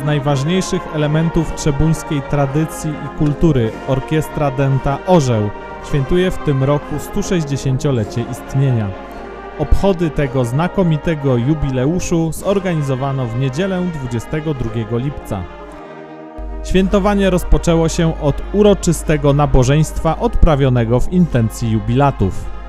z najważniejszych elementów trzebuńskiej tradycji i kultury, orkiestra Dęta Orzeł, świętuje w tym roku 160-lecie istnienia. Obchody tego znakomitego jubileuszu zorganizowano w niedzielę 22 lipca. Świętowanie rozpoczęło się od uroczystego nabożeństwa odprawionego w intencji jubilatów.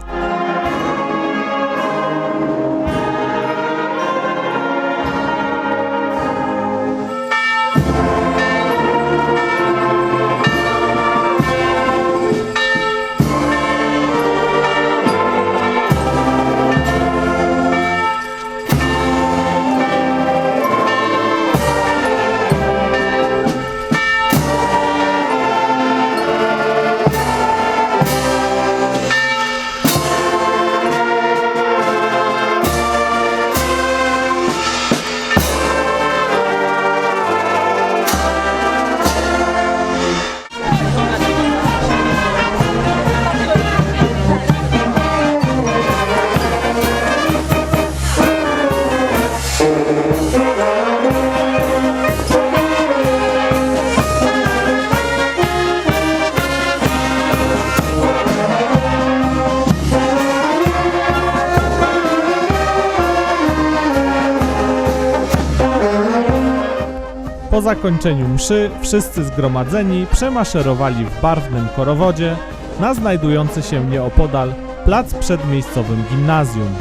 Po zakończeniu mszy wszyscy zgromadzeni przemaszerowali w barwnym korowodzie na znajdujący się nieopodal plac przed miejscowym gimnazjum,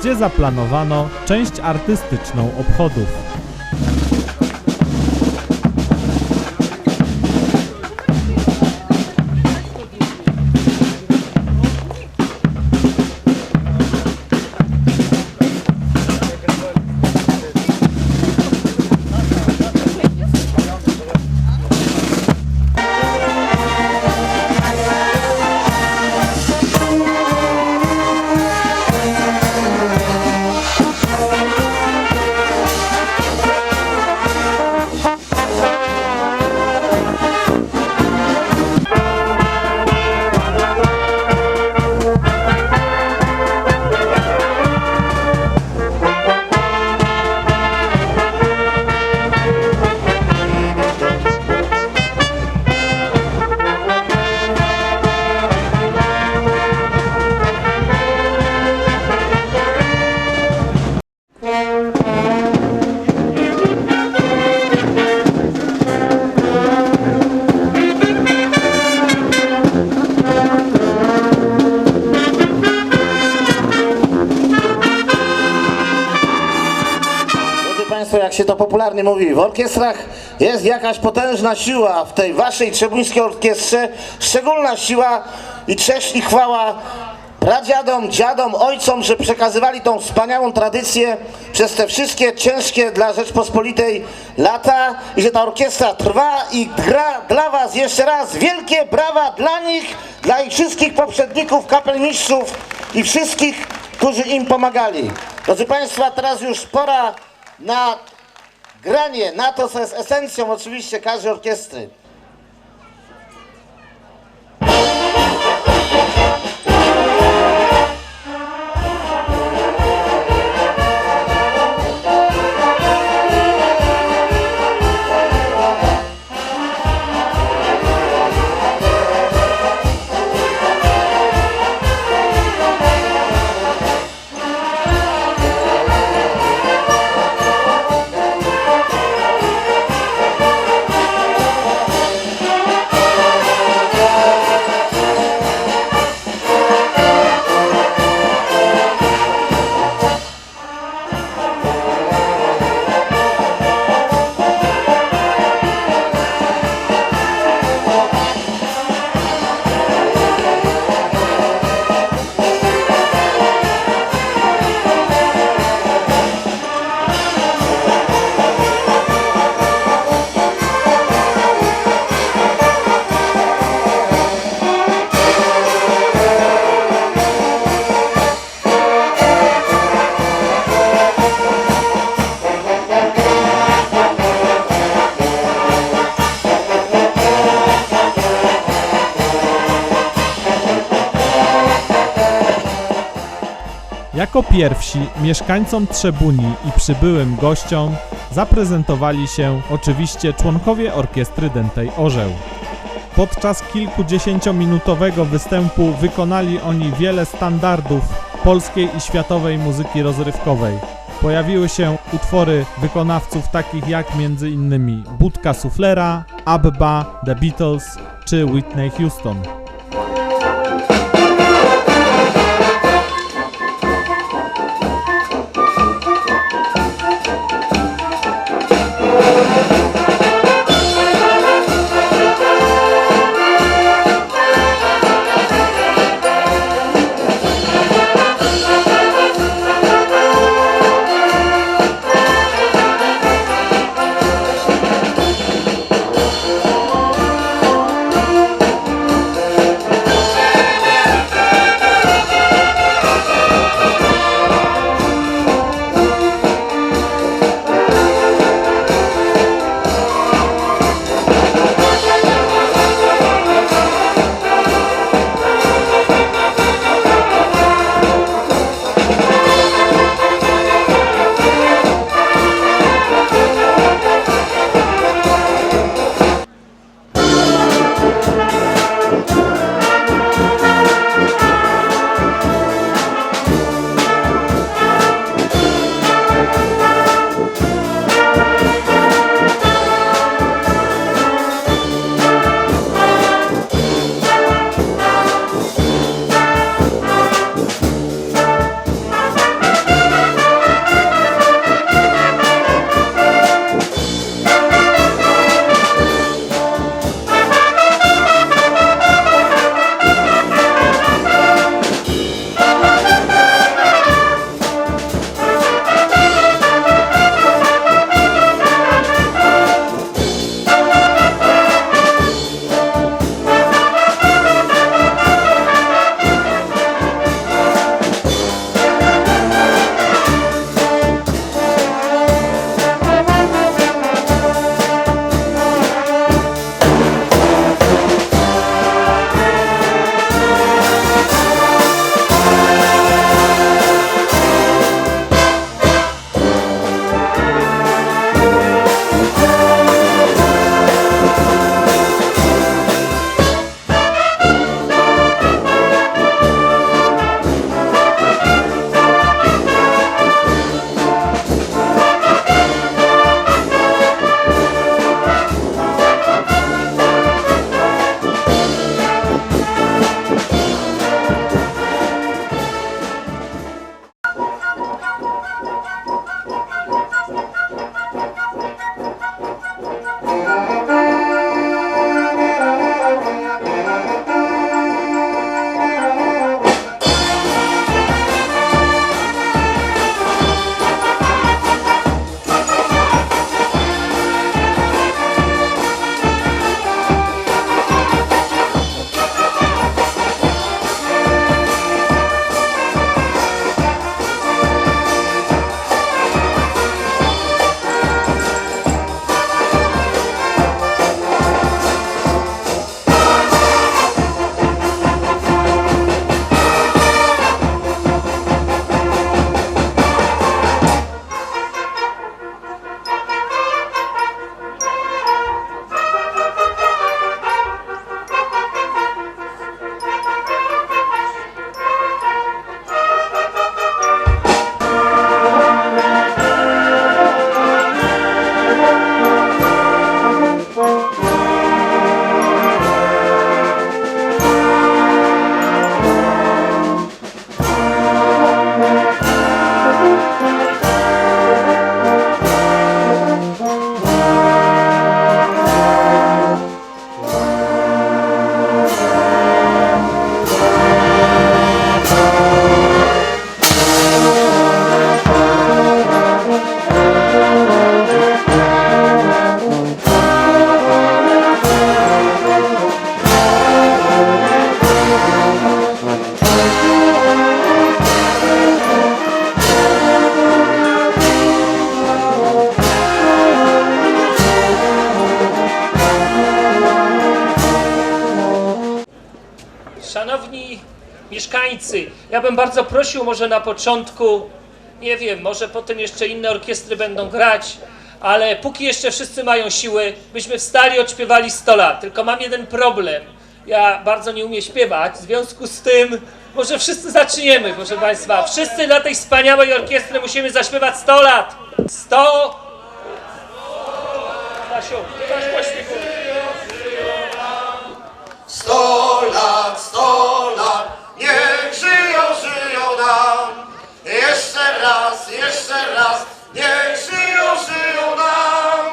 gdzie zaplanowano część artystyczną obchodów. Jak się to popularnie mówi, w orkiestrach jest jakaś potężna siła, w tej waszej trzebuńskiej orkiestrze szczególna siła i cześć i chwała pradziadom, dziadom, ojcom, że przekazywali tą wspaniałą tradycję przez te wszystkie ciężkie dla Rzeczpospolitej lata i że ta orkiestra trwa i gra dla was jeszcze raz. Wielkie brawa dla nich, dla ich wszystkich poprzedników, kapelmistrzów i wszystkich, którzy im pomagali. Drodzy Państwa, teraz już pora na granie, na to, co jest esencją oczywiście każdej orkiestry. Jako pierwsi mieszkańcom Trzebuni i przybyłym gościom zaprezentowali się oczywiście członkowie orkiestry Dętej Orzeł. Podczas kilkudziesięciominutowego występu wykonali oni wiele standardów polskiej i światowej muzyki rozrywkowej. Pojawiły się utwory wykonawców takich jak m.in. Budka Suflera, Abba, The Beatles czy Whitney Houston. Mieszkańcy, ja bym bardzo prosił może na początku, nie wiem, może potem jeszcze inne orkiestry będą grać, ale póki jeszcze wszyscy mają siły, byśmy wstali odśpiewali 100 lat. Tylko mam jeden problem. Ja bardzo nie umiem śpiewać, w związku z tym może wszyscy zaczniemy, proszę Państwa. Wszyscy dla tej wspaniałej orkiestry musimy zaśpiewać 100 lat. 100 Stasiu, ty masz głos. Sto lat, sto lat, niech żyją, żyją nam. Jeszcze raz, jeszcze raz, niech żyją, żyją nam.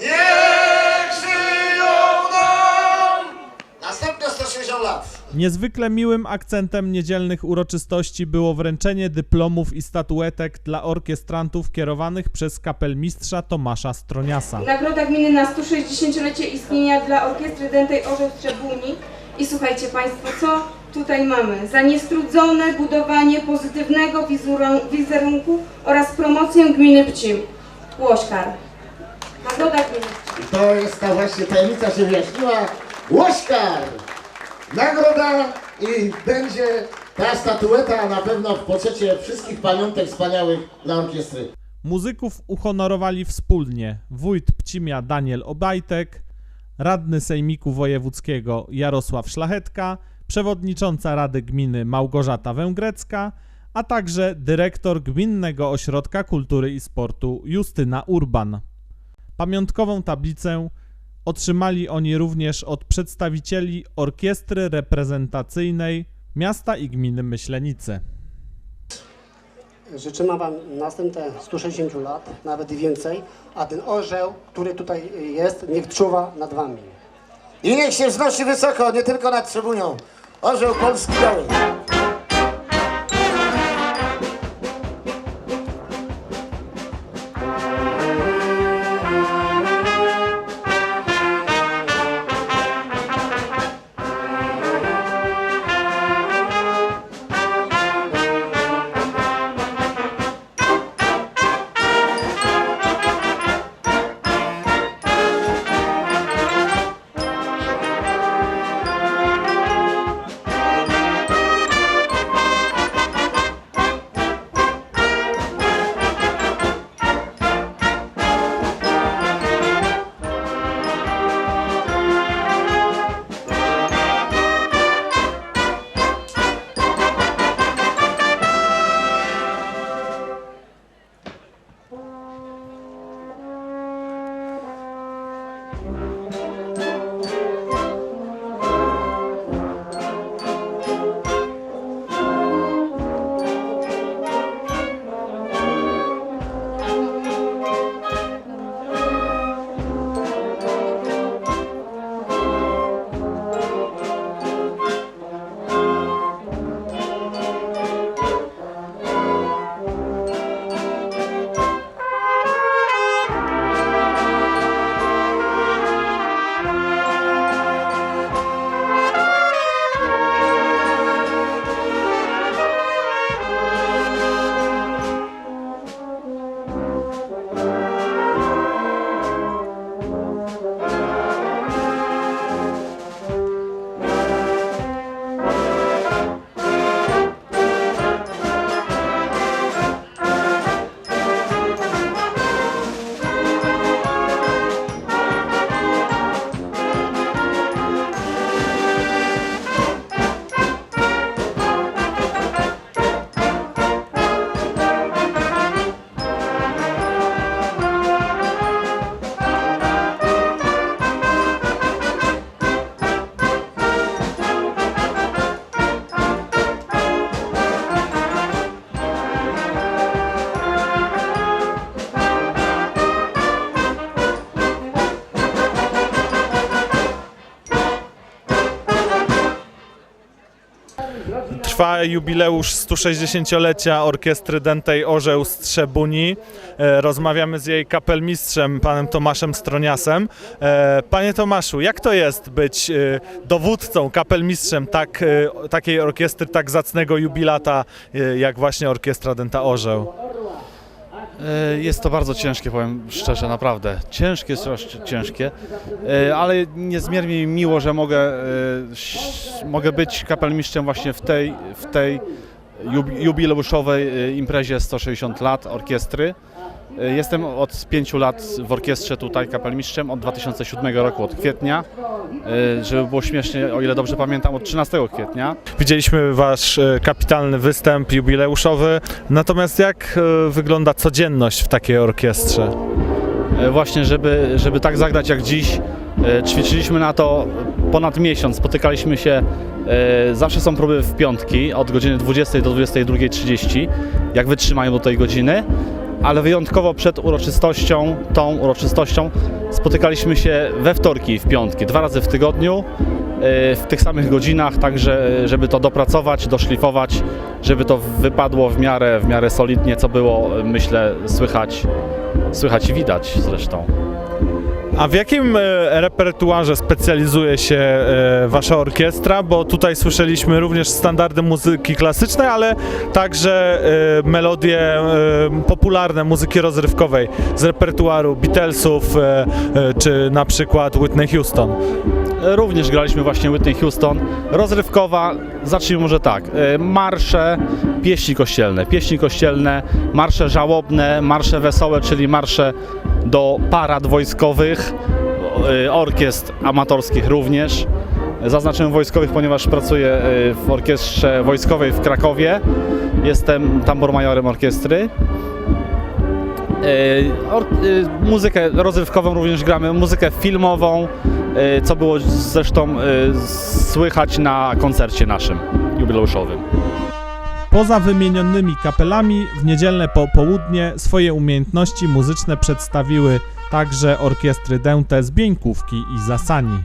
Niech żyją nam. Następne 160 lat. Niezwykle miłym akcentem niedzielnych uroczystości było wręczenie dyplomów i statuetek dla orkiestrantów kierowanych przez kapelmistrza Tomasza Stroniasa. Nagroda gminy na 160-lecie istnienia dla Orkiestry Dętej Orzeł w Trzebuni. I słuchajcie Państwo, co tutaj mamy? Za niestrudzone budowanie pozytywnego wizerunku oraz promocję gminy Pcim. Łośkar. Nagroda gminy Pcim. To jest ta właśnie tajemnica się wyjaśniła. Łośkar! Nagroda i będzie ta statueta na pewno w poczecie wszystkich pamiątek wspaniałych dla orkiestry. Muzyków uhonorowali wspólnie wójt Pcimia Daniel Obajtek, radny Sejmiku Wojewódzkiego Jarosław Szlachetka, przewodnicząca Rady Gminy Małgorzata Węgrecka, a także dyrektor Gminnego Ośrodka Kultury i Sportu Justyna Urban. Pamiątkową tablicę otrzymali oni również od przedstawicieli Orkiestry Reprezentacyjnej Miasta i Gminy Myślenice. Życzymy Wam następne 160 lat, nawet więcej, a ten orzeł, który tutaj jest, niech czuwa nad Wami. I niech się wznosi wysoko, nie tylko nad Trzebunią. Orzeł Polski biały. Jubileusz 160-lecia orkiestry Dętej Orzeł z Trzebuni. E, Rozmawiamy z jej kapelmistrzem, panem Tomaszem Stroniasem. E, Panie Tomaszu, jak to jest być e, dowódcą, kapelmistrzem tak, takiej orkiestry, tak zacnego jubilata, jak właśnie orkiestra Dęta Orzeł? E, Jest to bardzo ciężkie, powiem szczerze, naprawdę. Ciężkie, ciężkie, E, ale niezmiernie mi miło, że mogę, e, mogę być kapelmistrzem właśnie w tej, w tej jubi- jubileuszowej imprezie 160 lat orkiestry. E, Jestem od pięciu lat w orkiestrze tutaj kapelmistrzem, od 2007 roku, od kwietnia. E, Żeby było śmiesznie, o ile dobrze pamiętam, od 13 kwietnia. Widzieliśmy wasz e, kapitalny występ jubileuszowy. Natomiast jak wygląda codzienność w takiej orkiestrze? Właśnie, żeby, żeby tak zagrać jak dziś, ćwiczyliśmy na to ponad miesiąc. Spotykaliśmy się, zawsze są próby w piątki od godziny 20 do 22.30, jak wytrzymają do tej godziny, ale wyjątkowo przed uroczystością, tą uroczystością, spotykaliśmy się we wtorki i w piątki, dwa razy w tygodniu, e, w tych samych godzinach, także e, żeby to dopracować, doszlifować, żeby to wypadło w miarę, w miarę solidnie, co było, e, myślę, słychać Słychać i widać zresztą. A w jakim e, repertuarze specjalizuje się e, wasza orkiestra? Bo tutaj słyszeliśmy również standardy muzyki klasycznej, ale także e, melodie popularne muzyki rozrywkowej z repertuaru Beatlesów czy na przykład Whitney Houston. Również graliśmy właśnie Whitney Houston. Rozrywkowa, zacznijmy może tak. e, Marsze, pieśni kościelne. Pieśni kościelne, marsze żałobne, marsze wesołe, czyli marsze do parad wojskowych, e, orkiestr amatorskich również. Zaznaczyłem wojskowych, ponieważ pracuję e, w orkiestrze wojskowej w Krakowie. Jestem tambormajorem orkiestry. Or, muzykę rozrywkową również gramy, muzykę filmową, co było zresztą e, słychać na koncercie naszym jubileuszowym. Poza wymienionymi kapelami w niedzielne popołudnie swoje umiejętności muzyczne przedstawiły także orkiestry Dęte z Bieńkówki i Zasani.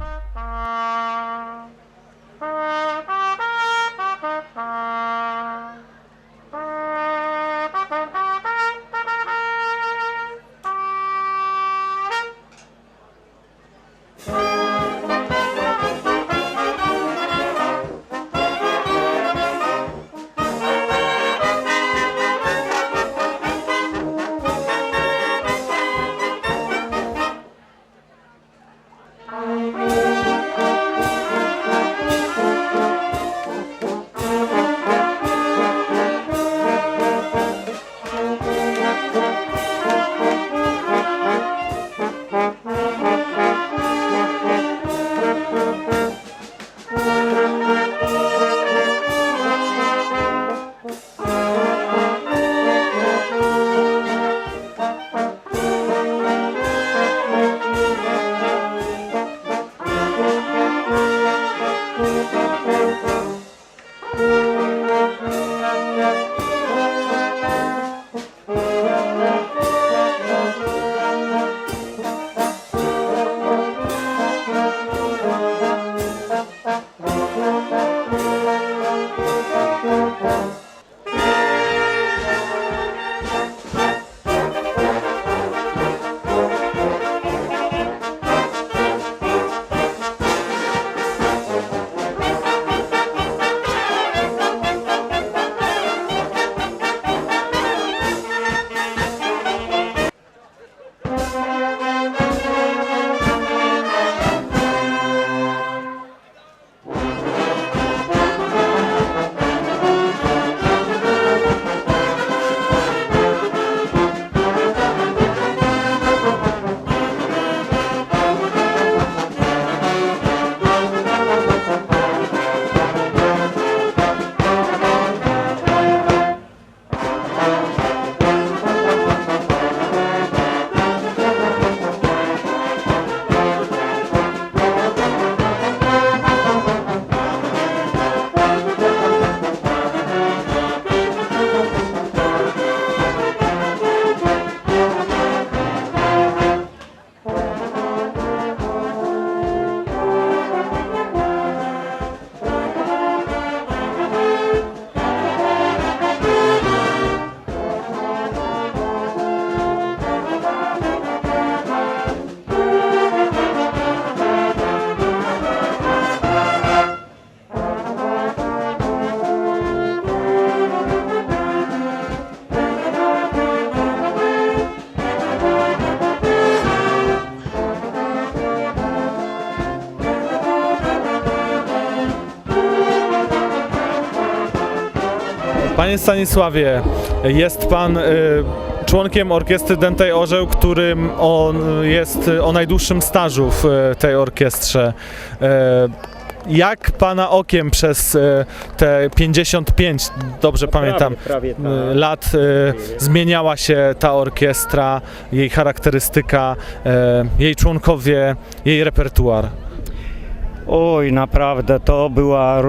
Panie Stanisławie, jest pan y, członkiem orkiestry Dętej Orzeł, którym on jest e, o najdłuższym stażu w e, tej orkiestrze. E, Jak pana okiem przez e, te 55, dobrze pamiętam, prawie tak. lat e, zmieniała się ta orkiestra, jej charakterystyka, e, jej członkowie, jej repertuar? Oj, naprawdę to była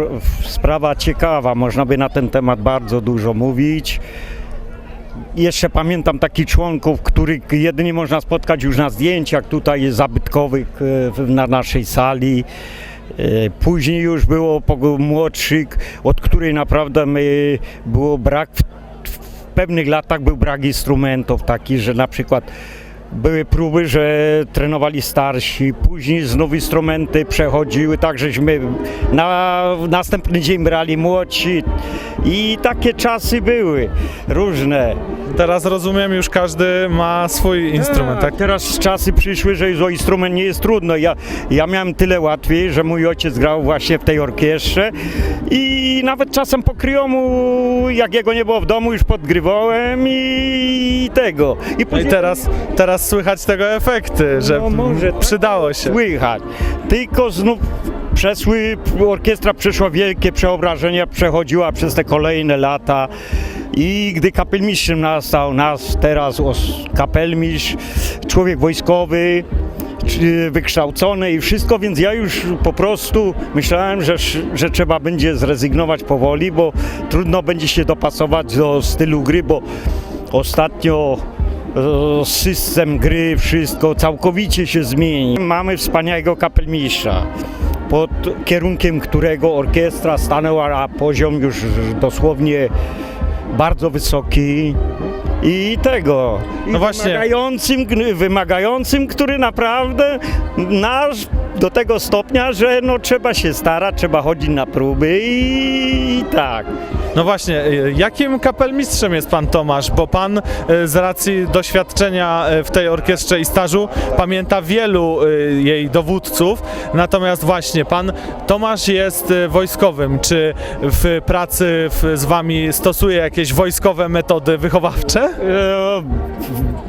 sprawa ciekawa. Można by na ten temat bardzo dużo mówić. Jeszcze pamiętam takich członków, których jedynie można spotkać już na zdjęciach tutaj zabytkowych e, na naszej sali. E, Później już było młodszych, od której naprawdę było brak w pewnych latach był brak instrumentów takich, że na przykład były próby, że trenowali starsi, później znów instrumenty przechodziły, tak żeśmy na następny dzień brali młodsi i takie czasy były różne. Teraz rozumiem, już każdy ma swój instrument, tak? Teraz czasy przyszły, że już o instrument nie jest trudno. Ja, ja miałem tyle łatwiej, że mój ojciec grał właśnie w tej orkiestrze i nawet czasem pokryjomu, jak jego nie było w domu, już podgrywałem i tego. I No i później teraz, teraz słychać tego efekty, że No może tak. przydało się. słychać. Tylko znów przeszły, orkiestra przeszła wielkie przeobrażenia, przechodziła przez te kolejne lata i gdy kapelmistrzem nastał nas teraz kapelmistrz, człowiek wojskowy, czy wykształcony i wszystko, więc ja już po prostu myślałem, że, że trzeba będzie zrezygnować powoli, bo trudno będzie się dopasować do stylu gry, bo ostatnio e, system gry, wszystko całkowicie się zmieni. Mamy wspaniałego kapelmistrza, pod kierunkiem którego orkiestra stanęła na poziom już dosłownie bardzo wysoki i tego. I No właśnie. Wymagającym, wymagającym, który naprawdę nasz do tego stopnia, że no trzeba się starać, trzeba chodzić na próby i, i tak. No właśnie, y, jakim kapelmistrzem jest pan Tomasz? Bo pan y, z racji doświadczenia y, w tej orkiestrze i stażu pamięta wielu jej dowódców, natomiast właśnie pan Tomasz jest wojskowym. Czy w pracy z wami stosuje jakieś wojskowe metody wychowawcze? E,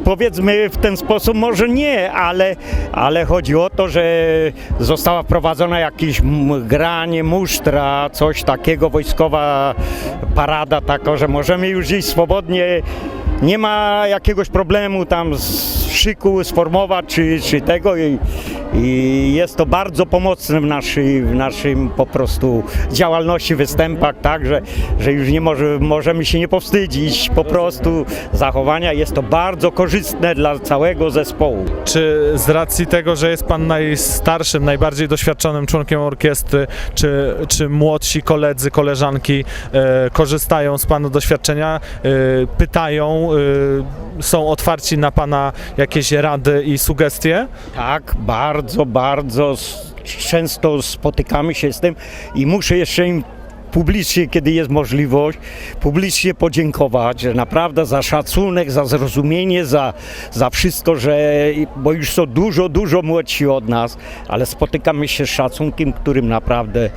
powiedzmy w ten sposób, może nie, ale, ale chodzi o to, że została wprowadzona jakieś granie, musztra, coś takiego, wojskowa parada taka, że możemy już iść swobodnie, nie ma jakiegoś problemu tam z szyku sformować czy, czy tego i, i jest to bardzo pomocne w, naszej, w naszym po prostu działalności, występach, tak, że, że już nie może, możemy się nie powstydzić po prostu zachowania. Jest to bardzo korzystne dla całego zespołu. Czy z racji tego, że jest pan najstarszym, najbardziej doświadczonym członkiem orkiestry, czy, czy młodsi koledzy, koleżanki e, korzystają z pana doświadczenia, e, pytają, e, są otwarci na pana jakieś rady i sugestie? Tak, bardzo, bardzo często spotykamy się z tym i muszę jeszcze im publicznie, kiedy jest możliwość, publicznie podziękować, że naprawdę za szacunek, za zrozumienie, za, za wszystko, że, bo już są dużo, dużo młodsi od nas, ale spotykamy się z szacunkiem, którym naprawdę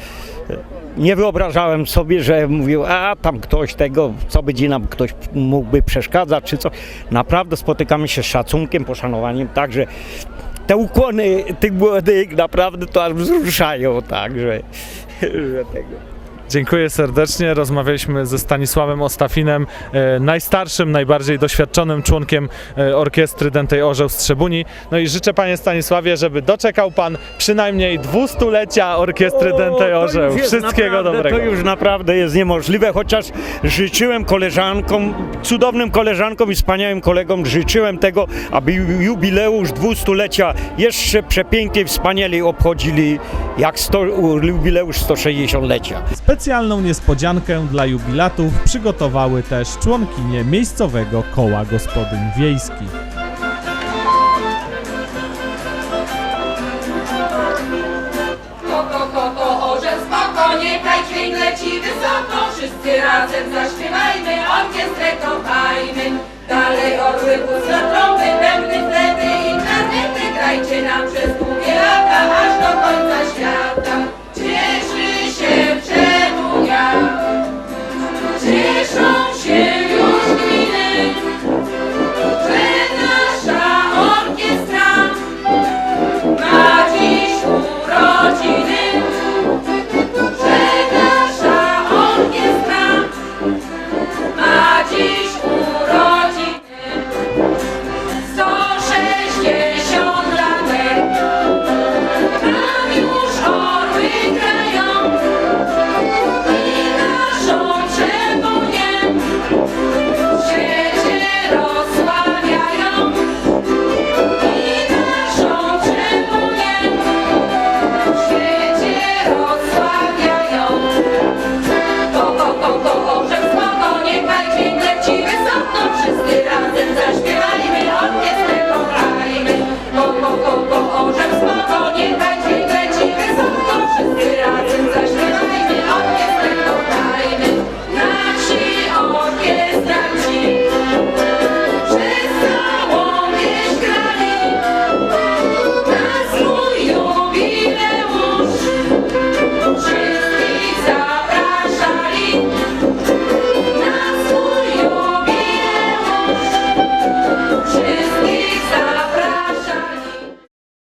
e, nie wyobrażałem sobie, że mówił, a tam ktoś tego, co będzie nam ktoś mógłby przeszkadzać, czy co. Naprawdę spotykamy się z szacunkiem, poszanowaniem, także te ukłony tych młodych naprawdę to aż wzruszają, tak, że, że tego. Dziękuję serdecznie. Rozmawialiśmy ze Stanisławem Ostafinem, e, najstarszym, najbardziej doświadczonym członkiem e, orkiestry Dętej Orzeł z Trzebuni. No i życzę panie Stanisławie, żeby doczekał pan przynajmniej dwustulecia orkiestry Dętej to Orzeł. Wszystkiego naprawdę, dobrego. To już naprawdę jest niemożliwe, chociaż życzyłem koleżankom, cudownym koleżankom i wspaniałym kolegom, życzyłem tego, aby ju- jubileusz dwustulecia jeszcze przepięknie, wspaniale obchodzili, jak sto, jubileusz 160-lecia. Specjalną niespodziankę dla jubilatów przygotowały też członkinie miejscowego koła gospodyń wiejskich. Koko, koko, orzeł spoko, niechaj dźwięk leci wysoko. Wszyscy razem